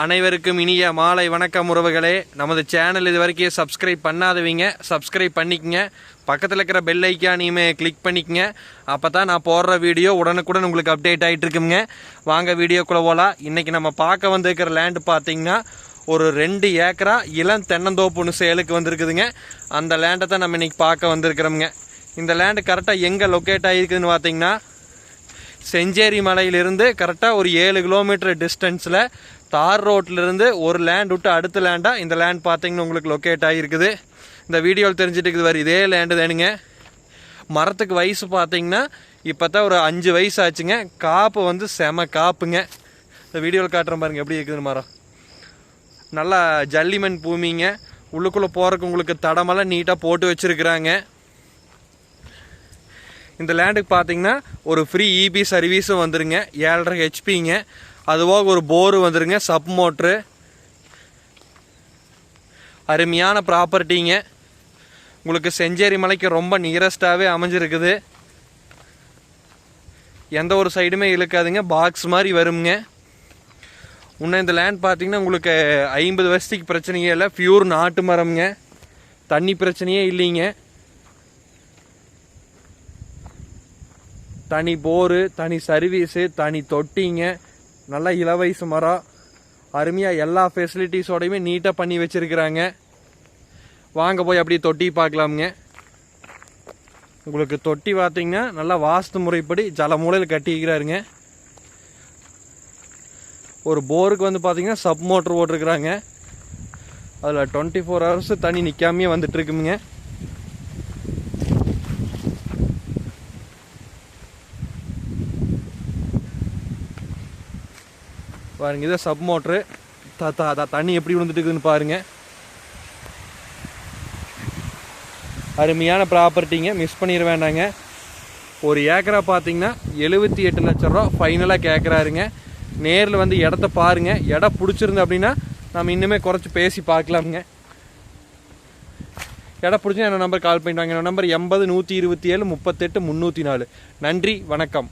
அனைவருக்கும் இனிய மாலை வணக்கம் உறவுகளே. நமது சேனல் இது வரைக்கும் சப்ஸ்கிரைப் பண்ணாதவங்க. சப்ஸ்கிரைப் பண்ணிக்கங்க. பக்கத்தில் இருக்கிற பெல் ஐக்கானையுமே கிளிக் பண்ணிக்கங்க. அப்போ தான் நான் போடுற வீடியோ உடனுக்குடன் உங்களுக்கு அப்டேட் ஆகிட்டு இருக்குங்க. வாங்க வீடியோக்குள்ளே போகலாம் இன்றைக்கி நம்ம பார்க்க வந்திருக்கிற லேண்டு பார்த்தீங்கன்னா ஒரு ரெண்டு ஏக்கரா இளம் தென்னந்தோப்புன்னு சேலுக்கு வந்திருக்குதுங்க. அந்த லேண்டை தான் நம்ம இன்றைக்கி பார்க்க வந்திருக்கிறோமுங்க. இந்த லேண்டு கரெக்டாக எங்கே லொக்கேட் ஆகிருக்குதுன்னு பார்த்தீங்கன்னா செஞ்சேரி மலையிலிருந்து கரெக்டாக ஒரு ஏழு கிலோமீட்டர் டிஸ்டன்ஸில் தார் ரோட்லேருந்து ஒரு லேண்ட் விட்டு அடுத்த லேண்டாக இந்த லேண்ட் பார்த்தீங்கன்னா உங்களுக்கு லொக்கேட் ஆகிருக்குது இந்த வீடியோவில் தெரிஞ்சுட்டு இருக்குது வேறு இதே லேண்டு தானுங்க. மரத்துக்கு வயசு பார்த்தீங்கன்னா இப்போ தான் ஒரு அஞ்சு வயசு ஆச்சுங்க. காப்பு வந்து செம காப்புங்க. இந்த வீடியோவில் காட்டுறேன் பாருங்கள் எப்படி இருக்குது மரம். நல்லா ஜல்லிமண் பூமிங்க. உள்ளுக்குள்ளே போகிறக்கு உங்களுக்கு தடமெல்லாம் நீட்டாக போட்டு வச்சுருக்குறாங்க. இந்த லேண்டுக்கு பார்த்தீங்கன்னா ஒரு ஃப்ரீ இபி சர்வீஸும் வந்துருங்க. ஏழரை ஹெச்பிங்க அதுபோக ஒரு போரு வந்துருங்க சப் மோட்ரு. அருமையான ப்ராப்பர்ட்டிங்க. உங்களுக்கு செஞ்சேரி மலைக்கு ரொம்ப நியரஸ்டாகவே அமைஞ்சிருக்குது. எந்த ஒரு சைடுமே இழுக்காதுங்க பாக்ஸ் மாதிரி வருங்க. இன்னும் இந்த லேண்ட் பார்த்தீங்கன்னா உங்களுக்கு ஐம்பது வருஷத்துக்கு பிரச்சனையே இல்லை பியூர் நாட்டு மரம்ங்க. தண்ணி பிரச்சனையே இல்லைங்க. தனி போரு தனி சர்வீஸு தனி தொட்டிங்க. நல்ல இளவயசு மரம் அருமையாக எல்லா ஃபெசிலிட்டிஸோடையுமே நீட்டாக பண்ணி வச்சுருக்கிறாங்க. வாங்க போய் அப்படியே தொட்டி பார்க்கலாமுங்க. உங்களுக்கு தொட்டி பார்த்தீங்கன்னா நல்லா வாஸ்து முறைப்படி ஜல மூலையில் கட்டிக்கிறாருங்க ஒரு போருக்கு வந்து பார்த்தீங்கன்னா சப் மோட்ரு ஓட்டிருக்கிறாங்க. அதில் டுவெண்ட்டி ஃபோர் ஹவர்ஸ் தண்ணி நிற்காமையே வந்துட்டுருக்குங்க பாருங்கள் பாருங்க இதை சப் மோட்ரு த த- தண்ணி எப்படி விழுந்துட்டு இருக்குதுன்னு பாருங்க. அருமையான ப்ராப்பர்ட்டிங்க மிஸ் பண்ணிட வேண்டாங்க. ஒரு ஏக்கரா பார்த்தீங்கன்னா எழுபத்தி எட்டு லட்ச ரூபா ஃபைனலாக கேட்குறாருங்க நேரில் வந்து இடத்த பாருங்க. இடம் பிடிச்சிருந்து அப்படின்னா நம்ம இன்னுமே குறைச்சி பேசி பார்க்கலாமுங்க. இடம் பிடிச்சா என்ன நம்பர் கால் பண்ணிட்டு வாங்க. என்னோட நம்பர் எண்பது நூற்றி இருபத்தி ஏழு முப்பத்தெட்டு முந்நூற்றி நாலு. நன்றி வணக்கம்.